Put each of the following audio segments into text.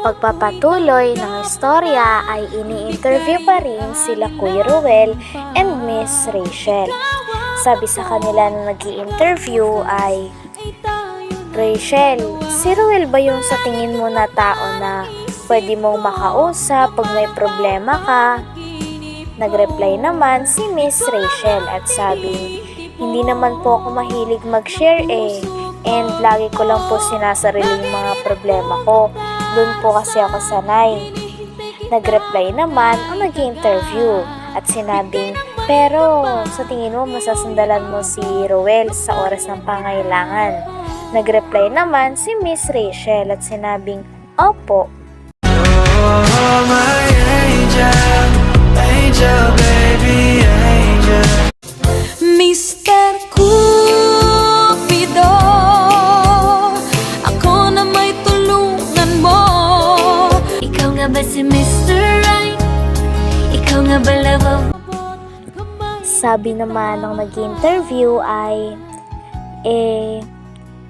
Pagpapatuloy ng istorya ay ini-interview pa rin sila Kuya Ruel and Miss Rachel. Sabi sa kanila na nag interview ay, Rachel, si Ruel ba yung sa tingin mo na tao na pwede mong makausap pag may problema ka? Nagreply naman si Miss Rachel at sabi, hindi naman po ako mahilig mag-share eh. And lagi ko lang po sinasarili yung mga problema ko. Doon po kasi ako sanay. Nagreply naman ang nag interview at sinabing, pero sa tingin mo masasandalan mo si Roel sa oras ng pangailangan. Nagreply naman si Miss Rachel at sinabing, opo. Oh, my angel, angel, baby, angel. Sabi naman ng nag interview ay, eh,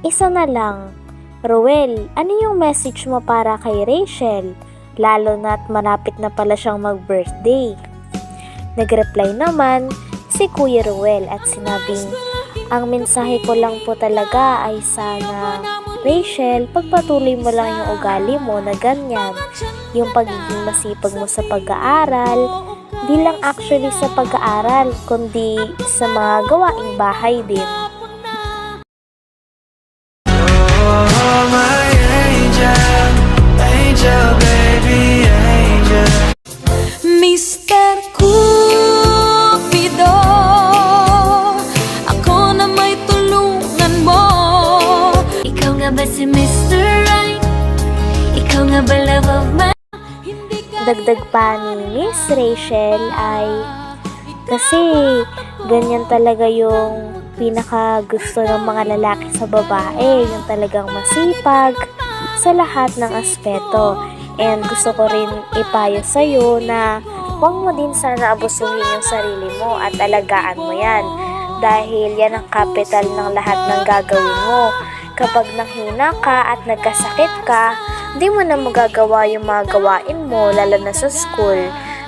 isa na lang. Roel, ano yung message mo para kay Rachel? Lalo na't malapit na pala siyang mag-birthday. Nagreply naman si Kuya Ruel at sinabing, ang mensahe ko lang po talaga ay sana, Rachel, pagpatuloy mo lang yung ugali mo na ganyan. Yung pagiging masipag mo sa pag-aaral, di lang actually sa pag-aaral, kundi sa mga gawaing bahay din. Dagdag pa ni Miss Rachel ay kasi ganyan talaga yung pinaka gusto ng mga lalaki sa babae, yung talagang masipag sa lahat ng aspeto. And gusto ko rin ipayo sa'yo na huwag mo din sana abusuhin yung sarili mo at alagaan mo yan. Dahil yan ang kapital ng lahat ng gagawin mo. Kapag nanghina ka at nagkasakit ka, di mo na magagawa yung mga gawain mo, lalo na sa school.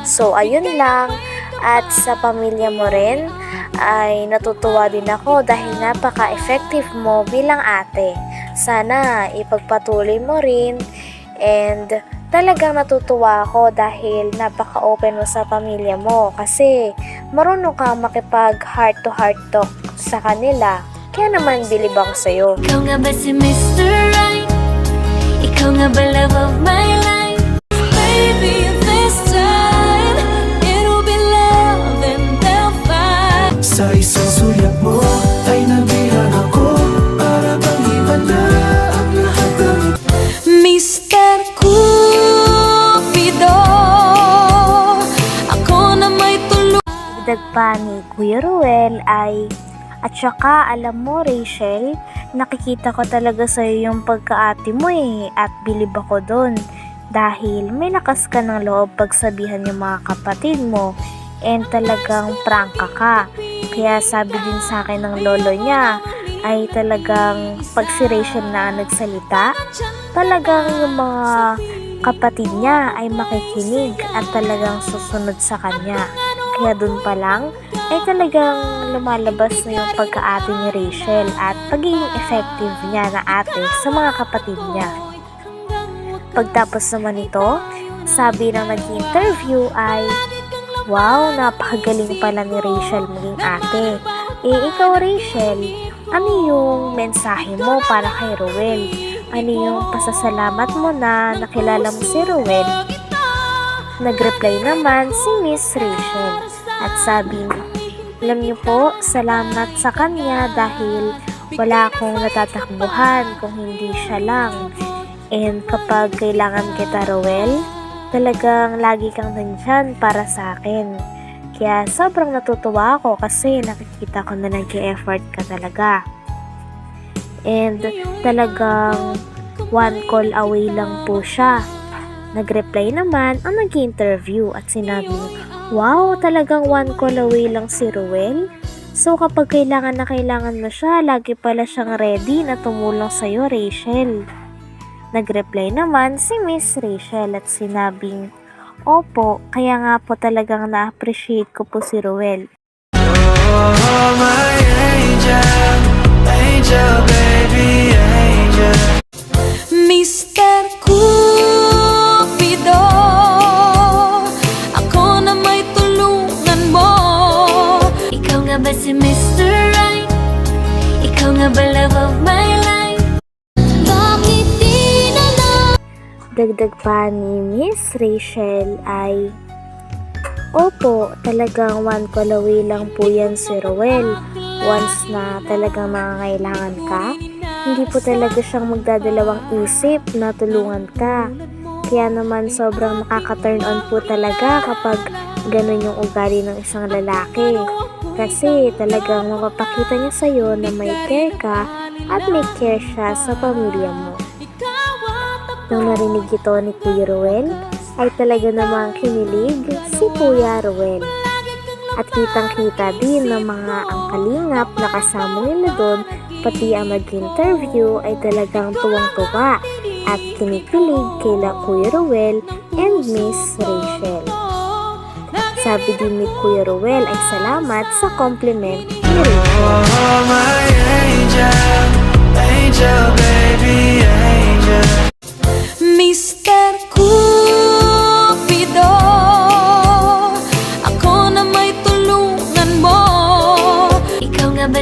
So, ayun lang. At sa pamilya mo rin, ay natutuwa din ako dahil napaka-effective mo bilang ate. Sana ipagpatuloy mo rin and talagang natutuwa ako dahil napaka-open mo sa pamilya mo kasi marunong kang makipag heart to heart talk sa kanila. Kaya naman bilib ako sa'yo. Ikaw nga ba si Mr. Right? Ikaw nga ba love of my life? Baby, this time It'll be love and they'll fight Sa isang sulyap mo ay nabihan ako Para bang iba na ang lahat ng Mr. Cupido Ako na may tulungan Dagdag pa ni Kuya Ruel ay at saka alam mo Rachel, nakikita ko talaga sa yung pagkaati mo eh at bilib ako doon. Dahil may lakas ka ng loob pagsabihan yung mga kapatid mo and talagang prangka ka. Kaya sabi din sa akin ng lolo niya ay talagang pag si Rachel na nagsalita, talagang yung mga kapatid niya ay makikinig at talagang susunod sa kanya. Kaya dun pa lang ay talagang lumalabas na yung pagkaate ni Rachel at pagiging effective niya na ate sa mga kapatid niya. Pagtapos naman ito, sabi ng nag-interview ay, Wow, napakagaling pala ni Rachel maging ate. Eh, ikaw Rachel, ano yung mensahe mo para kay Rowel? Ano yung pasasalamat mo na nakilala mo si Rowel? Nag-reply naman si Miss Rachel At sabi, alam niyo po, salamat sa kanya dahil wala akong natatakbuhan kung hindi siya lang. And kapag kailangan kita, Rowel, talagang lagi kang nandyan para sa akin. Kaya sobrang natutuwa ako kasi nakikita ko na nag-effort ka talaga. And talagang one call away lang po siya. Nag-reply naman ang nag-interview at sinabi, Wow, talagang one call away lang si Ruel? So kapag kailangan na kailangan mo siya, lagi pala siyang ready na tumulong sa'yo, Rachel. Nag-reply naman si Miss Rachel at sinabing, Opo, kaya nga po talagang na-appreciate ko po si Ruel. Oh, my angel, angel, baby, angel. Mr. Dagdag pa ni Miss Rachel ay, Opo, talagang one call away lang po yan si Rowel. Once na talagang nangangailangan ka, hindi po talaga siyang magdadalawang isip na tulungan ka. Kaya naman sobrang nakaka-turn on po talaga kapag ganun yung ugali ng isang lalaki. Kasi talagang mapapakita niya sa'yo na may care ka at may care siya sa pamilya mo. Nang narinig ito ni Kuya Ruel, ay talaga namang kinilig si Kuya Ruel. At kitang-kita din ng mga ang kalingap na kasama nila doon, pati ang nag-interview ay talagang tuwang-tuwa at kinikilig kila Kuya Ruel and Miss Rachel. Sabi din ni Kuya Ruel ay salamat sa compliment ni Rachel. Oh, my angel, angel, baby, angel.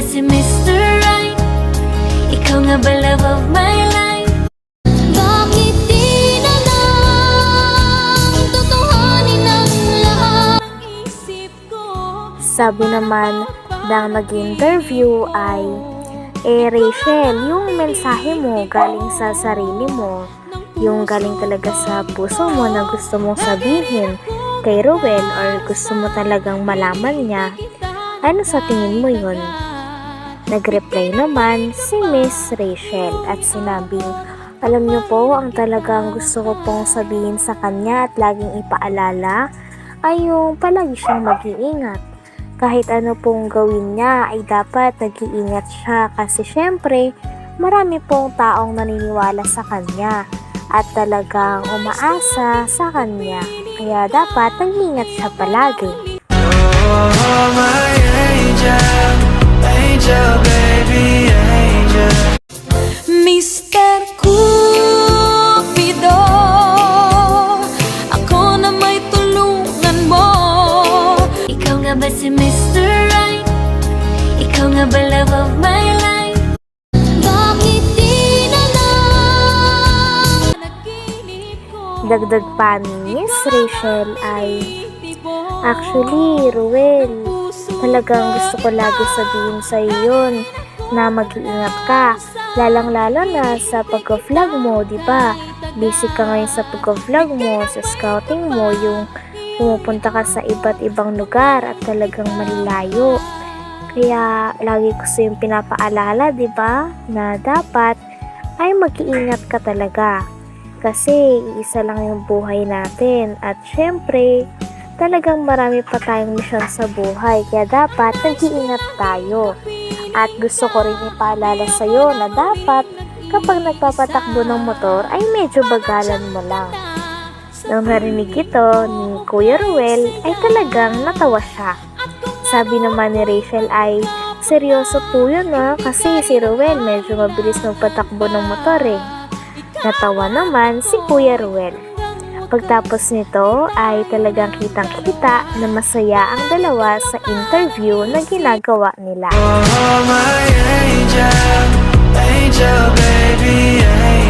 Ba si Mr. Right? Ikaw nga ba love of my life? Bakit di na lang Tutuhanin ang lahat isip ko Sabi naman ng nag-interview ay, Eh Rachel, yung mensahe mo galing sa sarili mo, yung galing talaga sa puso mo na gusto mong sabihin kay Rowel or gusto mo talagang malaman niya, ano sa tingin mo yun? Nag-reply naman si Miss Rachel at sinabing, alam niyo po, ang talagang gusto ko pong sabihin sa kanya at laging ipaalala ay yung palagi siyang mag-iingat. Kahit ano pong gawin niya ay dapat nag-iingat siya kasi syempre marami pong taong naniniwala sa kanya at talagang umaasa sa kanya. Kaya dapat nag-iingat siya palagi. Oh, my angel, angel, baby, angel. Mr. Cupido Ako na may tulungan mo Ikaw nga ba si Mr. Right? Ikaw nga ba love of my life? Bakit di na lang Dagdag pa ni Miss Rachel ay, Actually, Ruel, talagang gusto ko lagi sabihin sa yun na mag-iingat ka. Lalang-lalo na sa pag-vlog mo, di ba? Busy ka ngayon sa pag-vlog mo, sa scouting mo, yung pumupunta ka sa iba't ibang lugar at talagang malalayo. Kaya lagi ko sa yung pinapaalala, di ba? Na dapat ay mag-iingat ka talaga. Kasi isa lang yung buhay natin at syempre talagang marami pa tayong misyon sa buhay kaya dapat nag-iingat tayo. At gusto ko rin ipaalala sa iyo na dapat kapag nagpapatakbo ng motor ay medyo bagalan mo lang. Nang narinig ito ni Kuya Ruel ay talagang natawa siya. Sabi naman ni Rachel ay seryoso po yun ha kasi si Ruel medyo mabilis magpatakbo ng motor eh. Natawa naman si Kuya Ruel. Pagtapos nito ay talagang kitang-kita na masaya ang dalawa sa interview na ginagawa nila. Oh, my angel, angel, baby, angel.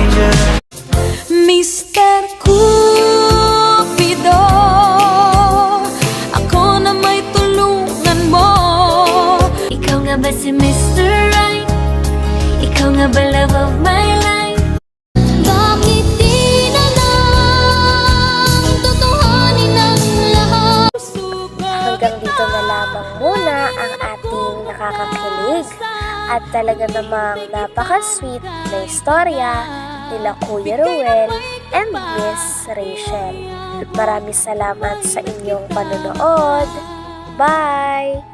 Lamang muna ang ating nakakakilig at talaga namang napaka-sweet na istorya nila Kuya Ruel and Miss Rachel. Maraming salamat sa inyong panonood. Bye!